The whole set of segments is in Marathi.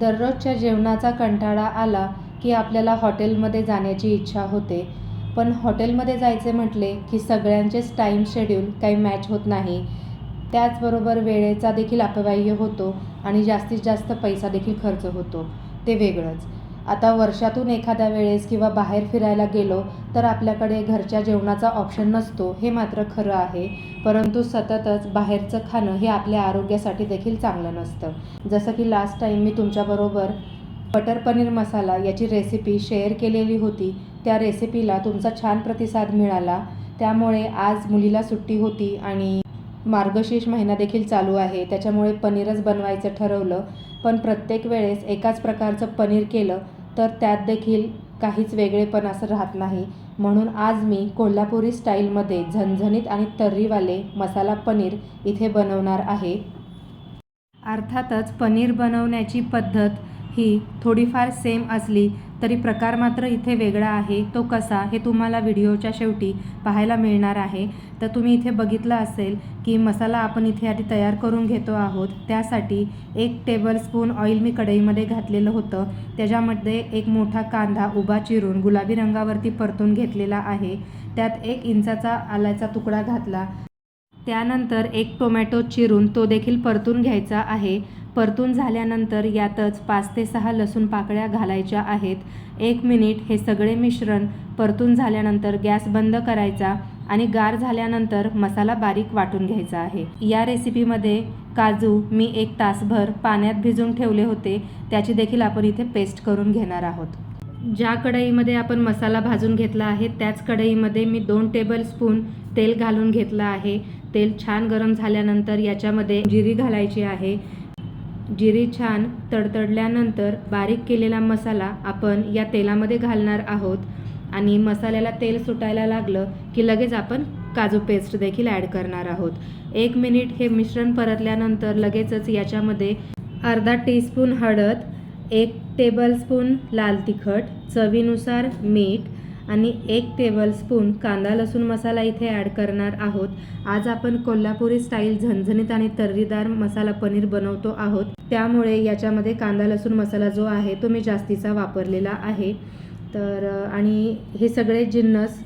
दररोजच्या जेवणाचा कंटाळा आला की आपल्याला हॉटेलमध्ये जाण्याची इच्छा होते. पण हॉटेलमध्ये जायचे म्हटले की सगळ्यांचेच टाईम शेड्यूल काही मॅच होत नाही. त्याचबरोबर वेळेचा देखील अपव्यय होतो आणि जास्तीत जास्त पैसा देखील खर्च होतो. ते वेगळंच. आता वर्षातून एखाद्या वेळेस किंवा बाहेर फिरायला गेलो तर आपल्याकडे घरच्या जेवणाचा ऑप्शन नसतो हे मात्र खरं आहे. परंतु सततच बाहेरचं खाणं हे आपल्या आरोग्यासाठी देखील चांगलं नसतं. जसं की लास्ट टाईम मी तुमच्याबरोबर बटर पनीर मसाला याची रेसिपी शेअर केलेली होती त्या रेसिपीला तुमचा छान प्रतिसाद मिळाला. त्यामुळे आज मुलीला सुट्टी होती आणि मार्गशीर्ष महिना देखील चालू आहे त्याच्यामुळे पनीरच बनवायचं ठरवलं. पण प्रत्येक वेळेस एकाच प्रकारचं पनीर केलं तर त्यात देखील काहीच वेगळेपण असं राहत नाही. म्हणून आज मी कोल्हापुरी स्टाईलमध्ये झणझणीत आणि तर्रीवाले मसाला पनीर इथे बनवणार आहे. अर्थातच पनीर बनवण्याची पद्धत ही थोडीफार सेम असली तरी प्रकार मात्र इथे वेगळा आहे. तो कसा हे तुम्हाला व्हिडिओच्या शेवटी पाहायला मिळणार आहे. तर तुम्ही इथे बघितलं असेल की मसाला आपण इथे आधी तयार करून घेतो आहोत. त्यासाठी एक टेबलस्पून ऑइल मी कढईमध्ये घातलेलं होतं. त्याच्यामध्ये एक मोठा कांदा उभा चिरून गुलाबी रंगावरती परतून घेतलेला आहे. त्यात एक इंचाचा आल्याचा तुकडा घातला. त्यानंतर एक टोमॅटो चिरून तो देखील परतून घ्यायचा आहे. परतून झाल्यानंतर यातच पाच ते सहा लसूण पाकळ्या घालायच्या आहेत. एक मिनिट हे सगळे मिश्रण परतून झाल्यानंतर गॅस बंद करायचा आणि गार झाल्यानंतर मसाला बारीक वाटून घ्यायचा आहे. या रेसिपीमध्ये काजू मी एक तासभर पाण्यात भिजून ठेवले होते. त्याची देखील आपण इथे पेस्ट करून घेणार आहोत. ज्या कढईमध्ये आपण मसाला भाजून घेतला आहे त्याच कढईमध्ये मी दोन टेबलस्पून तेल घालून घेतलं आहे. तेल छान गरम झाल्यानंतर याच्यामध्ये जिरी घालायची आहे. जिरी छान तडतडल्यानंतर बारीक केलेला मसाला आपण या तेलामध्ये घालणार आहोत. आणि मसाल्याला तेल सुटायला लागलं की लगेच आपण काजू पेस्ट देखील ॲड करणार आहोत. एक मिनिट हे मिश्रण परतल्यानंतर लगेचच याच्यामध्ये अर्धा टीस्पून हळद एक टेबलस्पून लाल तिखट चवीनुसार मीठ आणि एक टेबलस्पून कांदा लसूण मसाला इथे ॲड करणार आहोत. आज आपण कोल्हापुरी स्टाईल झणझणीत आणि तर्रीदार मसाला पनीर बनवतो आहोत. त्यामुळे याच्यामध्ये कांदा लसूण मसाला जो आहे तो मी जास्तीचा वापरलेला आहे. तर आणि हे सगळे जिन्नस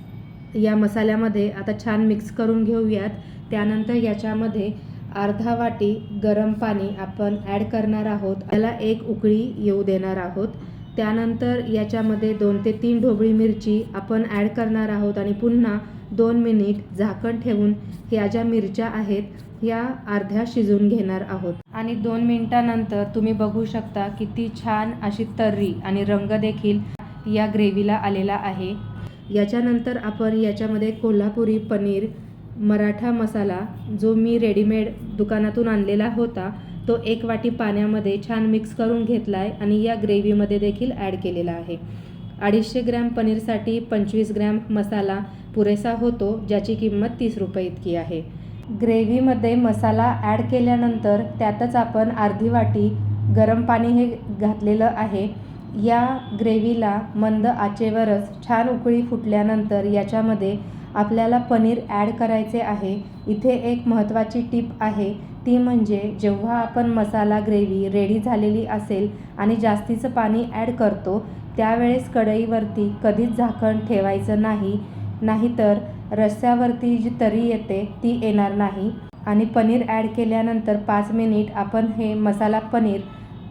या मसाल्यामध्ये आता छान मिक्स करून घेऊयात. त्यानंतर याच्यामध्ये अर्धा वाटी गरम पाणी आपण ॲड करणार आहोत. त्याला एक उकळी येऊ देणार आहोत. त्यानंतर याच्यामध्ये दोन ते तीन ढोबळी मिरची आपण ॲड करणार आहोत आणि पुन्हा दोन मिनिट झाकण ठेवून ह्या ज्या मिरच्या आहेत या अर्ध्या शिजून घेणार आहोत. आणि दोन मिनिटानंतर तुम्ही बघू शकता किती छान अशी तर्री आणि रंग देखील या ग्रेव्हीला आलेला आहे. याच्यानंतर आपण याच्यामध्ये कोल्हापुरी पनीर मराठा मसाला जो मी रेडीमेड दुकानातून आणलेला होता तो एक वाटी पाण्यामध्ये छान मिक्स करून घेतला आहे आणि या ग्रेव्हीमध्ये देखील ॲड केलेला आहे. अडीचशे ग्रॅम पनीरसाठी पंचवीस ग्रॅम मसाला पुरेसा होतो ज्याची किंमत तीस रुपये इतकी आहे. ग्रेव्हीमध्ये मसाला ॲड केल्यानंतर त्यातच आपण अर्धी वाटी गरम पाणी हे घातलेलं आहे. या ग्रेव्हीला मंद आचेवरच छान उकळी फुटल्यानंतर याच्यामध्ये आपल्याला पनीर ॲड करायचे आहे. इथे एक महत्त्वाची टीप आहे ती म्हणजे जेव्हा आपण मसाला ग्रेव्ही रेडी झालेली असेल आणि जास्तीचं पाणी ॲड करतो त्यावेळेस कढईवरती कधीच झाकण ठेवायचं नाही. नाहीतर रस्स्यावरती जी तरी येते ती येणार नाही. आणि पनीर ॲड केल्यानंतर पाच मिनिट आपण हे मसाला पनीर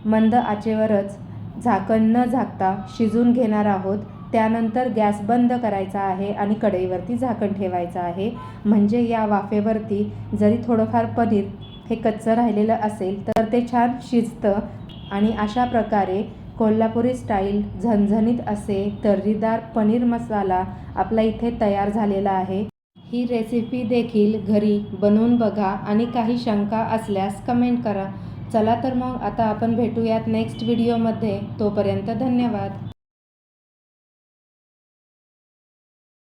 मंद आचेवरच झाकण न झाकता शिजून घेणार आहोत. त्यानंतर गॅस बंद करायचा आहे आणि कढईवरती झाकण ठेवायचं आहे. म्हणजे या वाफेवरती जरी थोडंफार पनीर हे कच्चं राहिलेलं असेल तर ते छान शिजतं आणि अशा प्रकारे कोल्हापुरी स्टाईल झणझणीत असे तर्रीदार पनीर मसाला आपला इथे तयार झालेला आहे. ही रेसिपी देखील घरी बनवून बघा आणि काही शंका असल्यास कमेंट करा. चला तर मग आता आपण भेटूयात नेक्स्ट व्हिडिओमध्ये तोपर्यंत धन्यवाद.